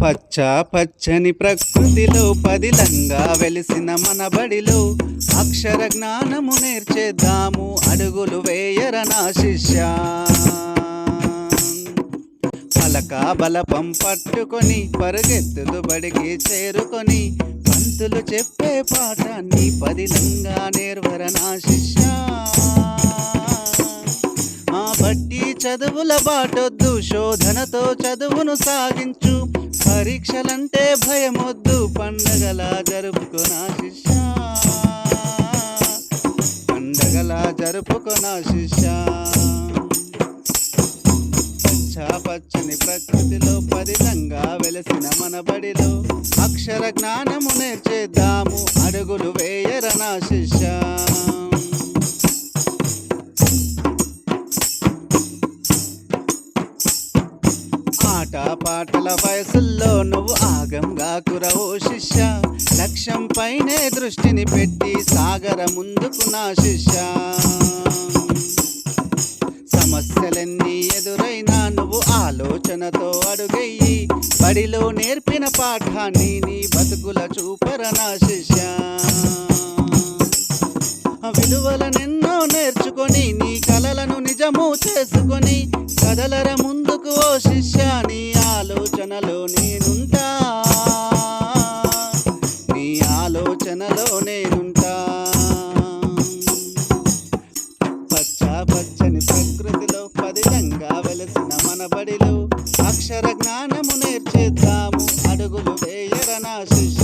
పచ్చ పచ్చని ప్రకృతిలో పదిలంగా వెలిసిన మన బడిలో అక్షర జ్ఞానము నేర్చేద్దాము అడుగులు వేయర నా శిష్య. పలక బలపం పట్టుకొని పరుగెత్తులు బడికి చేరుకొని పంతులు చెప్పే పాఠాన్ని పదిలంగా నేర్వర నా శిష్య. బట్టి చదువుల బాటొద్దు శోధనతో చదువును సాగించు పరీక్షలంటే భయమొద్దు పండగలా జరుపుకునా శిష్య. పండగలా జరుపుకునా శిష్య. పచ్చ పచ్చని ప్రకృతిలో పదిలంగా వెలసిన మన బడిలో అక్షర జ్ఞానము నేర్చేద్దాము అడుగులు వేయర నా శిష్య. పాటల వయసుల్లో నువ్వు ఆగంగా కురవో శిష్య. లక్ష్యం పైనే దృష్టిని పెట్టి సాగర ముందుకు నా శిష్య. సమస్యలన్నీ ఎదురైనా నువ్వు ఆలోచనతో అడుగయ్యి. బడిలో నేర్పిన పాఠాన్ని నీ బతుకుల చూపర నా శిష్య. విలువలనెన్నో నేర్చుకొని నీ కలలను నిజము చేసుకొని కదలర ముందుకు ఓ శిష్య. ప్రకృతిలో పదిలంగా వెలసిన మన బడిలో అక్షర జ్ఞానము నేర్చేద్దాము. అడుగులు వేయరనా శిష్య